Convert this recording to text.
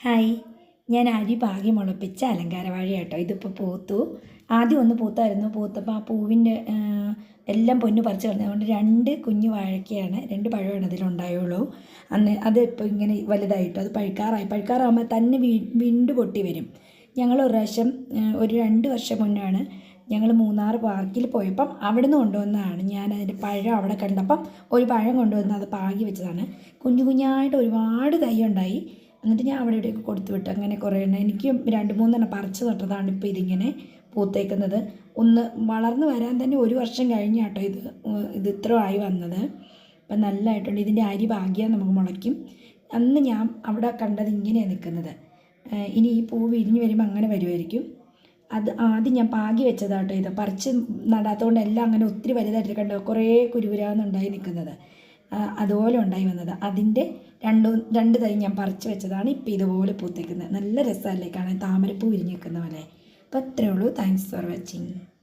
Hi. ഞാൻ അരി പാകി മുളപ്പിച്ച അലങ്കാരവാഴ കേട്ടോ ഇതിപ്പോൾ പൂത്തു. ആദ്യം ഒന്ന് പൂത്തായിരുന്നു. പൂത്തപ്പോൾ ആ പൂവിന്റെ എല്ലാം പൊന്നു പറിച്ച് കളഞ്ഞതുകൊണ്ട് രണ്ട് കുഞ്ഞു വാഴക്കയാണ് രണ്ട് പഴമാണ് അതിലുണ്ടായുള്ളൂ. അന്ന് അത് ഇപ്പോൾ ഇങ്ങനെ വലുതായിട്ടു അത് പഴുക്കാറായി. പഴുക്കാറാകുമ്പോൾ തന്നെ വീ വിണ്ട് പൊട്ടി വരും. ഞങ്ങൾ ഒരു പ്രാവശ്യം ഒരു രണ്ട് വർഷം മുന്നാണ് ഞങ്ങൾ മൂന്നാർ പാർക്കിൽ പോയപ്പം അവിടുന്ന് കൊണ്ടുവന്നതാണ്. ഞാൻ അതിന്റെ പഴം അവിടെ കണ്ടപ്പം ഒരു പഴം കൊണ്ടുവന്ന് അത് പാകി വെച്ചതാണ്. കുഞ്ഞു കുഞ്ഞായിട്ട് ഒരുപാട് തൈ ഉണ്ടായി. എന്നിട്ട് ഞാൻ അവിടെ ഇവിടെയൊക്കെ കൊടുത്തു വിട്ടു. അങ്ങനെ കുറേ എണ്ണം. എനിക്ക് രണ്ട് മൂന്നെണ്ണം പറിച്ചു നട്ടതാണ് ഇപ്പോൾ ഇതിങ്ങനെ പൂത്തേക്കുന്നത്. ഒന്ന് വളർന്നു വരാൻ തന്നെ ഒരു വർഷം കഴിഞ്ഞ കേട്ടോ ഇത് ഇത് ഇത്ര ആയി വന്നത്. അപ്പം നല്ലതായിട്ടുണ്ട്. ഇതിന്റെ അരി ഭാഗ്യം നമുക്ക് മുളയ്ക്കും. അന്ന് ഞാൻ അവിടെ കണ്ടത് ഇങ്ങനെയാണ് നിൽക്കുന്നത്. ഇനി ഈ പൂ വിരിഞ്ഞ് വരുമ്പോൾ അങ്ങനെ വരുമായിരിക്കും. അത് ആദ്യം ഞാൻ പാകി വെച്ചതാട്ടോ ഇത്. പറിച്ച് നടാത്തതുകൊണ്ട് എല്ലാം അങ്ങനെ ഒത്തിരി വലുതായിട്ട് കണ്ടോ കുറേ കുരുകുരാന്നുണ്ടായി നിൽക്കുന്നത്. അതുപോലെ ഉണ്ടായി വന്നത്. അതിന്റെ രണ്ട് രണ്ട് തൈ ഞാൻ പറിച്ച് വെച്ചതാണ് ഇപ്പോൾ ഇതുപോലെ പൂത്തേക്കുന്നത്. നല്ല രസമല്ലേ കാണാൻ? താമരപ്പൂ വിരിഞ്ഞ് നിൽക്കുന്ന പോലെ. അപ്പോൾ അത്രയേ ഉള്ളൂ. Thanks for watching